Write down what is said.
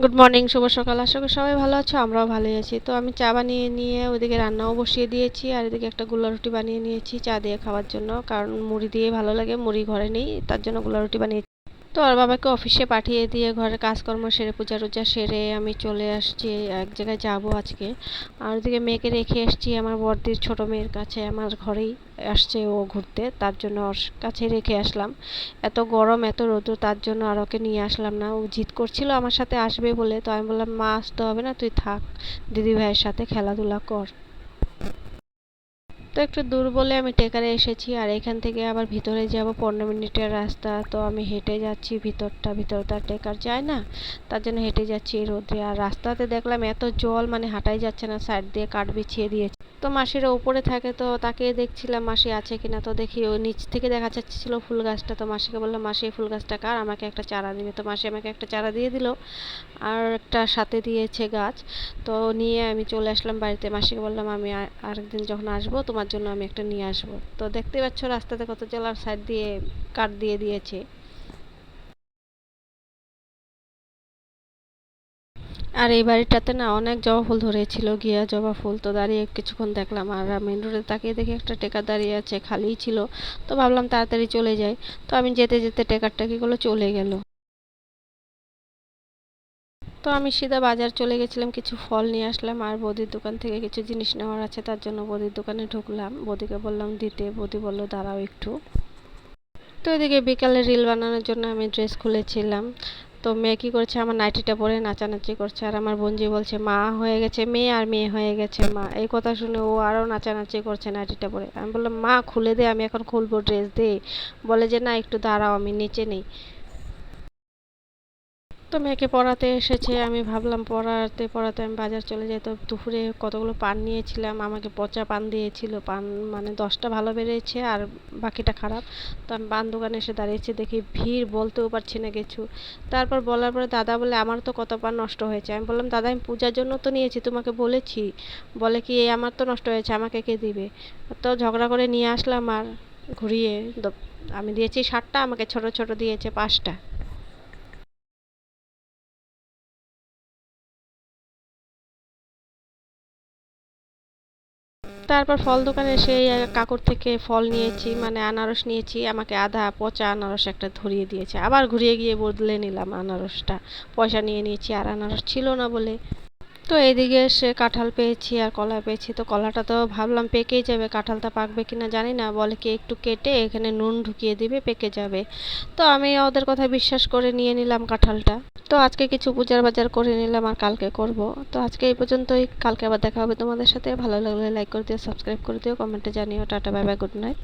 Good morning শুভ সকাল। আশা করি সবাই ভালো আছো, আমরাও ভালোই আছি। তো আমি চা বানিয়ে নিয়ে ওইদিকে রান্নাও বসিয়ে দিয়েছি, আর এদিকে একটা গুলা রুটি বানিয়ে নিয়েছি চা দিয়ে খাওয়ার জন্য। কারণ মুড়ি দিয়ে ভালো লাগে, মুড়ি ঘরে নেই, তার জন্যগুলা রুটি বানিয়েছি তো আর বাবাকে অফিসে পাঠিয়ে দিয়ে ঘরে কাজকর্ম সেরে পূজা টুজা সেরে আমি চলে আসছি, এক জায়গায় যাব আজকে। আর ওদিকে মেয়েকে রেখে এসছি আমার বড়দির ছোট মেয়ের কাছে, আমার ঘরেই আসছে ও ঘুরতে, তার জন্য ওর কাছে রেখে আসলাম। এত গরম, এত রৌদ্র, তার জন্য আর ওকে নিয়ে আসলাম না। ও জিদ করছিল আমার সাথে আসবে বলে, তো আমি বললাম, মা, আসতে হবে না, তুই থাক দিদি ভাইয়ের সাথে খেলাধুলা কর। তো একটু দূর বলে আমি টেকারে এসেছি আর এখান থেকে আবার ভিতরে যাব। পনেরো মিনিটের রাস্তা, তো আমি হেঁটে যাচ্ছি। ভিতরটা ভিতর তো আর টেকার যায় না। তার জন্য হেঁটে যাচ্ছি রোদে। আর রাস্তাতে দেখলাম এত জল মানে হাঁটাই যাচ্ছে না। সাইড দিয়ে কাঠ বিছিয়ে দিয়েছে। তো মাসিরা উপরে থাকে তো তাকে দেখছিলাম মাসি আছে কিনা তো দেখি ও নিচ থেকে দেখা যাচ্ছিল ফুল গাছটা। তো মাসিকে বললাম, মাসি, এই ফুল গাছটা কার? আমাকে একটা চারা দিবে। তো মাসি আমাকে একটা চারা দিয়ে দিল আর একটা সাথে দিয়েছে গাছ। তো নিয়ে আমি চলে আসলাম বাড়িতে। মাসিকে বললাম, আমি আরেকদিন যখন আসব তোমার জন্য আমি একটা নিয়ে আসব। তো দেখতে পাচ্ছ রাস্তাতে কত জল সাইড দিয়ে কাঠ দিয়ে দিয়েছে। আর এই বাড়িটাতে না অনেক জবা ফুল ধরেছিল গিয়া জবা ফুল। তো দাঁড়িয়ে কিছুক্ষণ দেখলাম আর মেন রোডে তাকিয়ে দেখি একটা টেকার দাঁড়িয়ে আছে খালিই ছিল। তো ভাবলাম তাড়াতাড়ি চলে যাই। তো আমি যেতে যেতে টেকারটা কি করল, চলে গেল। তো আমি সিধা বাজার চলে গেছিলাম, কিছু ফল নিয়ে আসলাম আর বৌদির দোকান থেকে কিছু জিনিস নেওয়ার আছে, তার জন্য বৌদির দোকানে ঢুকলাম। বৌদিকে বললাম, দিতে। বৌদি বলল, দাঁড়াও একটু। তো এদিকে বিকালে রিল বানানোর জন্য আমি ড্রেস খুলেছিলাম। তো মেয়ে কী করছে? আমার নাইটিটা পরে নাচানাচি করছে। আর আমার বোনজি বলছে, মা হয়ে গেছে, মেয়ে আর মেয়ে হয়ে গেছে, মা। এই কথা শুনে ও আরও নাচানাচি করছে নাইটিটা পরে। আমি বললাম, মা, খুলে দে, আমি এখন খুলবো, ড্রেস দে। বলে যে, না, একটু দাঁড়াও, আমি নিচে নেই। তো মেয়েকে পড়াতে এসেছে, আমি ভাবলাম পড়াতে পড়াতে আমি বাজার চলে যাই। তো দুপুরে কতগুলো পান নিয়েছিলাম, আমাকে পচা পান দিয়েছিল, পান মানে দশটা ভালো বেরিয়েছে আর বাকিটা খারাপ। তো আমি পান দোকানে এসে দাঁড়িয়েছি, দেখি ভিড় বলতেও পারছি না কিছু। তারপর বলার পরে দাদা বলে, আমার তো কত পান নষ্ট হয়েছে? আমি বললাম, দাদা, আমি পূজার জন্য তো নিয়েছি, তোমাকে বলেছি। বলে কি, এই আমার তো নষ্ট হয়েছে, আমাকে কে দিবে? তো ঝগড়া করে নিয়ে আসলাম আর ঘুরিয়ে আমি দিয়েছি ষাটটা, আমাকে ছোট ছোট দিয়েছে পাঁচটা। তারপর ফল দোকানে এসে কাকুর থেকে ফল নিয়েছি মানে আনারস নিয়েছি, আমাকে আধা পচা আনারস একটা ধরিয়ে দিয়েছে। আবার ঘুরিয়ে গিয়ে বদলে নিলাম আনারসটা। পয়সা নিয়ে নিয়েছি আর আনারস ছিল না বলে। তো এদিকে সে কাঁঠাল পেয়েছি আর কলা পেয়েছি। তো কলাটা তো ভাবলাম পেকেই যাবে, কাঁঠালটা পাকবে কিনা জানি না। বলে কি একটু কেটে এখানে নুন ঢুকিয়ে দিবে, পেকে যাবে। তো আমি ওদের কথা বিশ্বাস করে নিয়ে নিলাম কাঁঠালটা। তো আজকে কিছু বুজার বাজার করে নিলাম আর কালকে করব। তো আজকে এই পর্যন্তই। কালকে আবার দেখা হবে তোমাদের সাথে। ভালো লাগলে লাইক করে দিও সাবস্ক্রাইব করে দিও। কমেন্টে জানিও। Tata bye bye good night